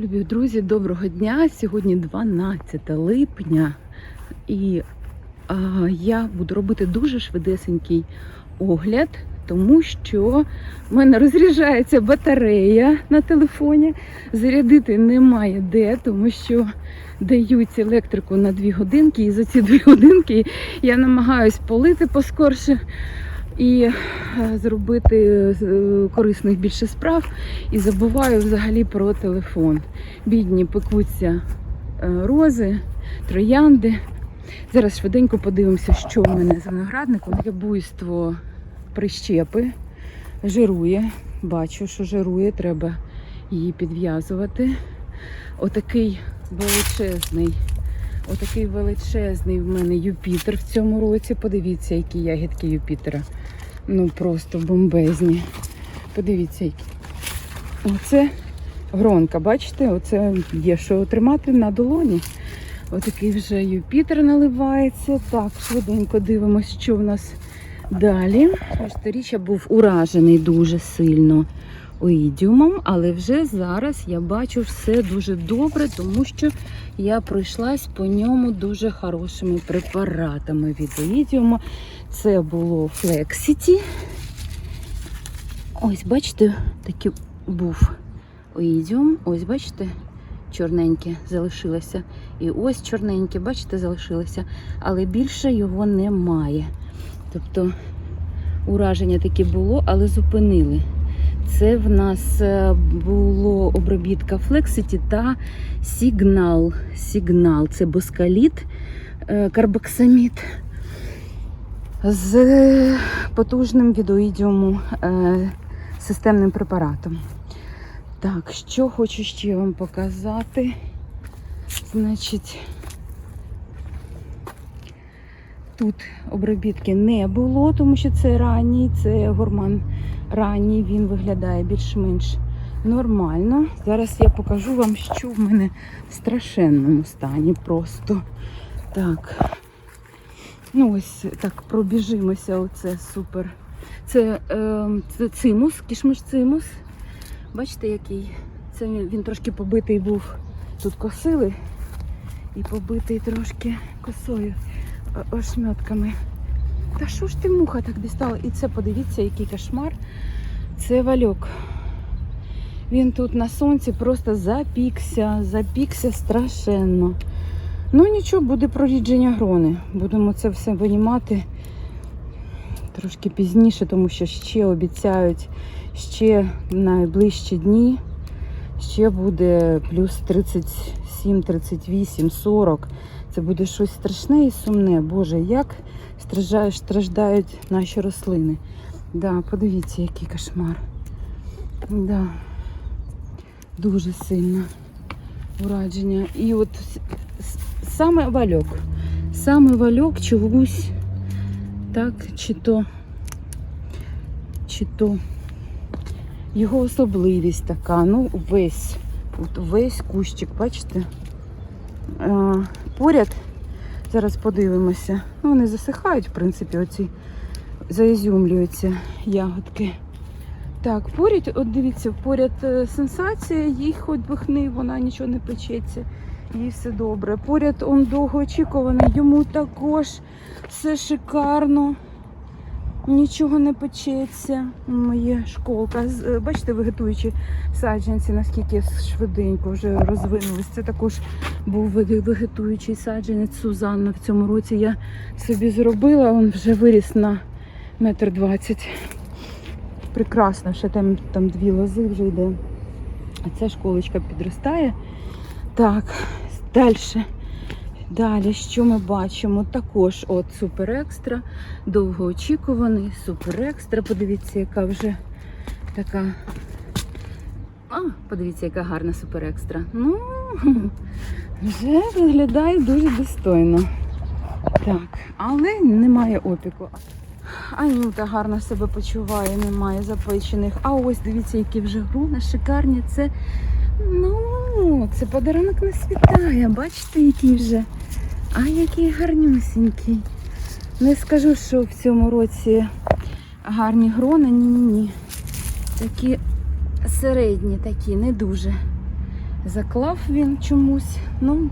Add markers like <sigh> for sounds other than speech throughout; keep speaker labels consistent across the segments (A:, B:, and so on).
A: Любі друзі, доброго дня! Сьогодні 12 липня, і а, я буду робити дуже швидесенький огляд, тому що в мене розряджається батарея на телефоні. Зарядити немає де, тому що дають електрику на 2 годинки, і за ці 2 годинки я намагаюсь полити поскорше. І е, зробити е, корисних більше справ і забуваю взагалі про телефон. Бідні пекуться е, рози, троянди. Зараз швиденько подивимося, що в мене з виноградником. Є буйство прищепи, жирує. Бачу, що жирує, треба її підв'язувати. Отакий величезний, отакий величезний в мене Юпітер в цьому році. Подивіться, які ягідки Юпітера. Ну просто бомбезні. Подивіться, які. Оце гронка, бачите? Оце є що тримати на долоні. Отакий вже Юпітер наливається. Так, швиденько дивимося, що в нас далі. Сторіччя був уражений дуже сильно оїдіумом, але вже зараз я бачу все дуже добре, тому що я пройшлась по ньому дуже хорошими препаратами від оїдіуму. Це було Flexity. Ось, бачите, такий був оїдіум. Ось, бачите, чорненьке залишилося. І ось чорненьке, бачите, залишилося, але більше його немає. Тобто ураження таке було, але зупинили. Це в нас е, було обробітка Flexity та Сігнал. Сігнал це боскаліт, е, карбоксамід з потужним відоїдіуму е, системним препаратом. Так, що хочу ще вам показати. Значить, тут обробітки не було, тому що це ранній, це гормон ранній, він виглядає більш-менш нормально. Зараз я покажу вам, що в мене в страшенному стані просто. Так. Ну, ось так пробіжимося. Оце супер. Це, е, це цимус, кішмиш цимус. Бачите, який? Це він, трошки побитий був. Тут косили і побитий трошки косою ошметками. Та що ж ти муха так дістала? І це подивіться, який кошмар. Це вальок. Він тут на сонці просто запікся, запікся страшенно. Ну нічого, буде прорідження грони. Будемо це все винімати трошки пізніше, тому що ще обіцяють ще найближчі дні. Ще буде плюс 37, 38, 40. Це буде щось страшне і сумне. Боже, як страждають, наші рослини. Да, подивіться, який кошмар. Да. Дуже сильно ураження. І от саме вальок. Саме вальок чогось так, чи то, чи то його особливість така. Ну, весь, от весь кущик, бачите? Е, поряд, зараз подивимося. Ну, вони засихають, в принципі, оці заізюмлюються ягодки. Так, поряд, от дивіться, поряд е, сенсація, їй хоч би хни, вона нічого не печеться, їй все добре. Поряд он довгоочікуваний, йому також все шикарно. Нічого не печеться. Моє школка. Е, Бачите, вегетуючі саджанці, наскільки швиденько вже розвинулись. Це також був веге- вегетуючий саджанець Сузанна. В цьому році я собі зробила, він вже виріс на метр двадцять. Прекрасно, ще там, там дві лози вже йде. А ця школочка підростає. Так, далі. Далі, що ми бачимо? Також от супер екстра, довгоочікуваний, супер екстра. Подивіться, яка вже така. А, подивіться, яка гарна супер екстра. Ну, <laughs> вже виглядає дуже достойно. Так, але немає опіку. Анюта гарно себе почуває, немає запечених. А ось дивіться, які вже груна шикарні. Це, ну, це подарунок не світає. Бачите, який вже. А який гарнюсінький. Не скажу, що в цьому році гарні грона, ні-ні-ні. Такі середні, такі, не дуже. Заклав він чомусь. Ну,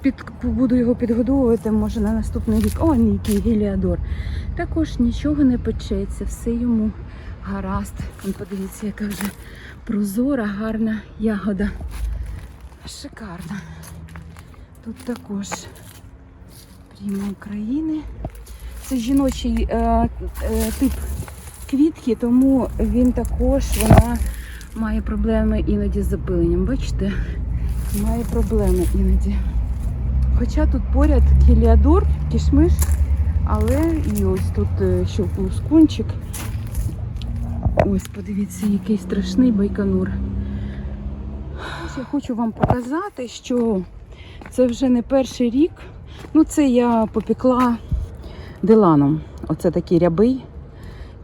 A: під, буду його підгодовувати, може на наступний рік. О, ні, який геліадор. Також нічого не печеться, все йому гаразд. Подивіться, яка вже прозора, гарна ягода. Шикарна. Тут також прямо України. Це жіночий е, е, тип квітки, тому він також вона має проблеми іноді з запиленням. Бачите? Має проблеми іноді. Хоча тут поряд геліадор, кішмиш, але і ось тут е, ще лускунчик. Ось, подивіться, який страшний байконур. Ось я хочу вам показати, що це вже не перший рік. Ну, це я попекла деланом. Оце такий рябий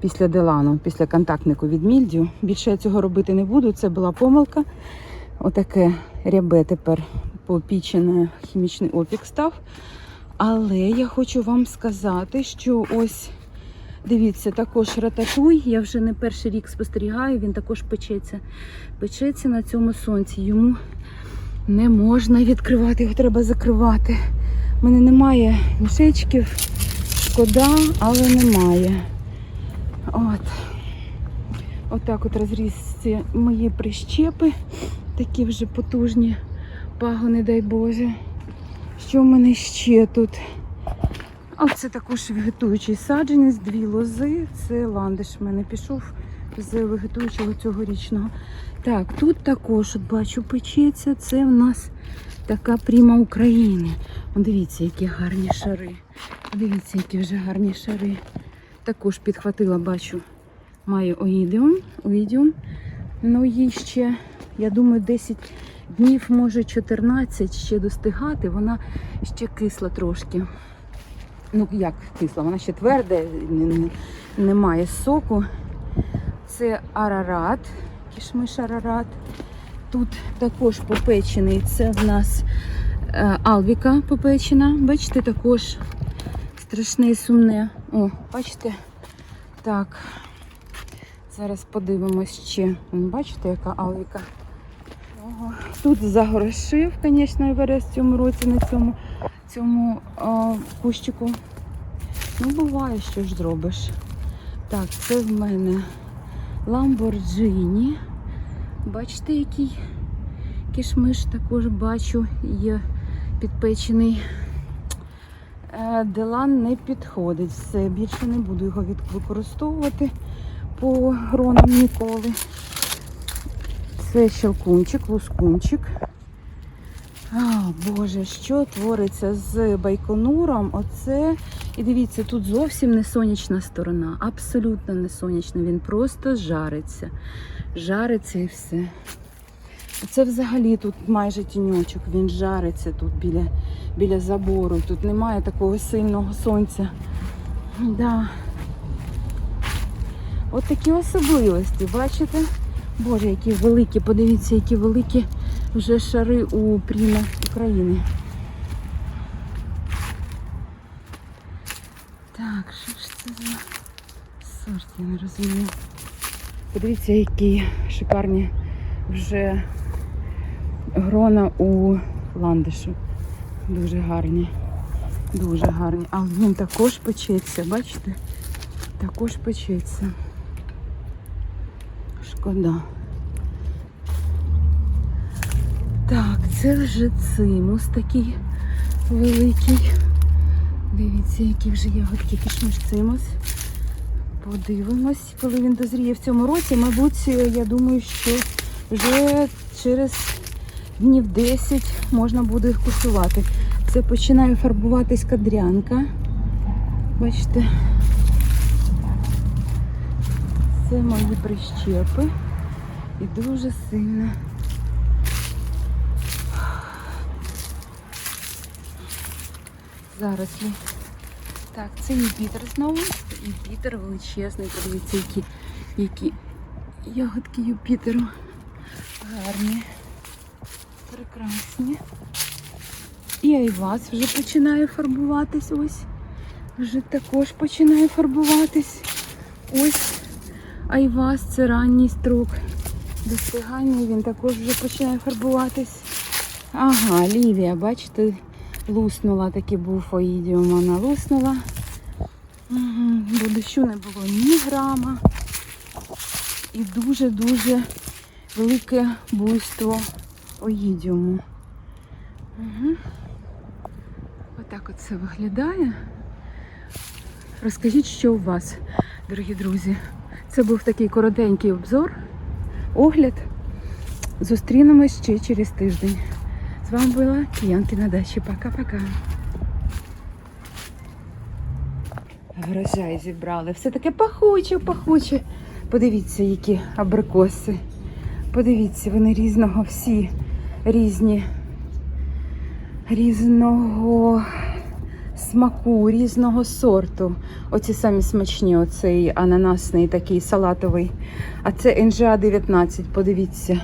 A: після делану, після контактнику від мільдю. Більше я цього робити не буду. Це була помилка. Отаке рябе тепер попічене хімічний опік став. Але я хочу вам сказати, що ось дивіться, також рататуй. Я вже не перший рік спостерігаю, він також печеться. Печеться на цьому сонці. Йому не можна відкривати, його треба закривати. У мене немає мішечків, шкода, але немає. От. Отак от розрізці мої прищепи, такі вже потужні пагони, дай Боже. Що в мене ще тут? А це також вегетуючий саджанець, дві лози. Це ландиш в мене пішов з вегетуючого цьогорічного. Так, тут також от бачу печеться. Це в нас така пряма України. Дивіться, які гарні шари. Дивіться, які вже гарні шари. Також підхватила, бачу, маю оїдіум. оїдіум. Ну, їй ще, я думаю, 10 днів, може 14 ще достигати. Вона ще кисла трошки. Ну, як кисла? Вона ще не- немає соку. Це арарат, кішмиш арарат. Тут також попечений. Це в нас е, алвіка попечена. Бачите, також страшне і сумне. О, бачите? Так. Зараз подивимось ще. Бачите, яка алвіка? Ого. Тут загорошив, звісно, Еверест в цьому році на цьому, цьому а, кущику. Ну, буває, що ж зробиш. Так, це в мене Ламборджині. Бачите, який кішмиш також бачу, є підпечений. Е, Делан не підходить. Все, більше не буду його використовувати по гронам ніколи. Це щелкунчик, лускунчик. А, Боже, що твориться з байконуром? Оце. І дивіться, тут зовсім не сонячна сторона. Абсолютно не сонячна. Він просто жариться. Жариться і все. Це взагалі тут майже тіньочок. Він жариться тут біля, біля забору. Тут немає такого сильного сонця. Да. От такі особливості, бачите? Боже, які великі, подивіться, які великі вже шари у пріма України. Так, що ж це за сорт, я не розумію. Подивіться, які шикарні вже грона у ландишу. Дуже гарні. Дуже гарні. А він також печеться, бачите? Також печеться. Шкода. Так, це вже цимус такий великий. Дивіться, які вже ягодки кишмиш цимус. Подивимось, коли він дозріє в цьому році. Мабуть, я думаю, що вже через днів 10 можна буде їх куштувати. Це починає фарбуватись кадрянка. Бачите? Це мої прищепи. І дуже сильно. Зараз. Так, це Юпітер знову. Юпітер величезний. Подивіться, які, які ягодки Юпітеру. Гарні. Прекрасні. І айвас вже починає фарбуватись. Ось. Вже також починає фарбуватись. Ось айвас, це ранній строк. достигання, він також вже починає фарбуватись. Ага, лівія, бачите, луснула, таки був оїдіум, вона луснула. Бо дощу не було ні грама. І дуже-дуже велике буйство оїдіуму. Угу. Отак от це виглядає. Розкажіть, що у вас, дорогі друзі. Це був такий коротенький обзор, огляд. Зустрінемось ще через тиждень. З вами була Киянки на дачі. Пока-пока. Врожай зібрали. Все таке пахуче, пахуче. Подивіться, які абрикоси. Подивіться, вони різного, всі різні, різного смаку, різного сорту. Оці самі смачні, оцей ананасний такий салатовий. А це НЖА 19, подивіться.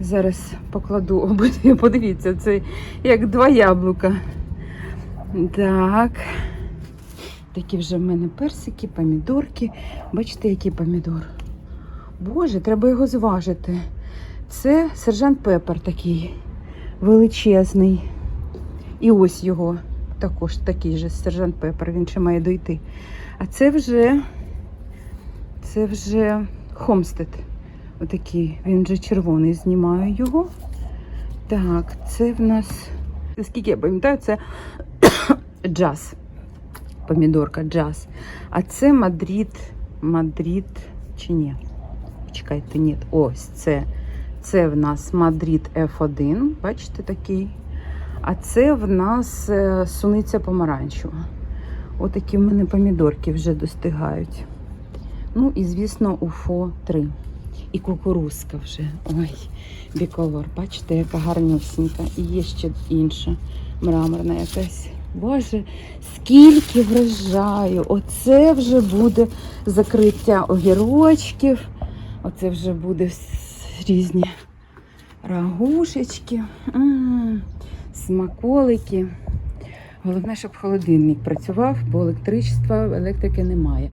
A: Зараз покладу <laughs> обидві, подивіться, це як два яблука. Так. Такі вже в мене персики, помідорки. Бачите, який помідор. Боже, треба його зважити. Це сержант Пепер такий величезний. І ось його також такий же сержант Пепер, він ще має дойти. А це вже це вже Хомстед. Отакий, він вже червоний, знімаю його. Так, це в нас, наскільки я пам'ятаю, це <coughs> джаз. Помідорка джаз. А це Мадрид. Мадрид чи ні? Чекайте, ні. Ось це. Це в нас Мадрид F1. Бачите такий. А це в нас е, суниця помаранчева. Отакі в мене помідорки вже достигають. Ну і, звісно, Уфо 3. І кукурузка вже. Ой, біколор. Бачите, яка гарнюсінька. І є ще інша мраморна якась. Боже, скільки врожаю! Оце вже буде закриття огірочків. Оце вже буде різні рагушечки, смаколики. Головне, щоб холодильник працював, бо електричества, електрики немає.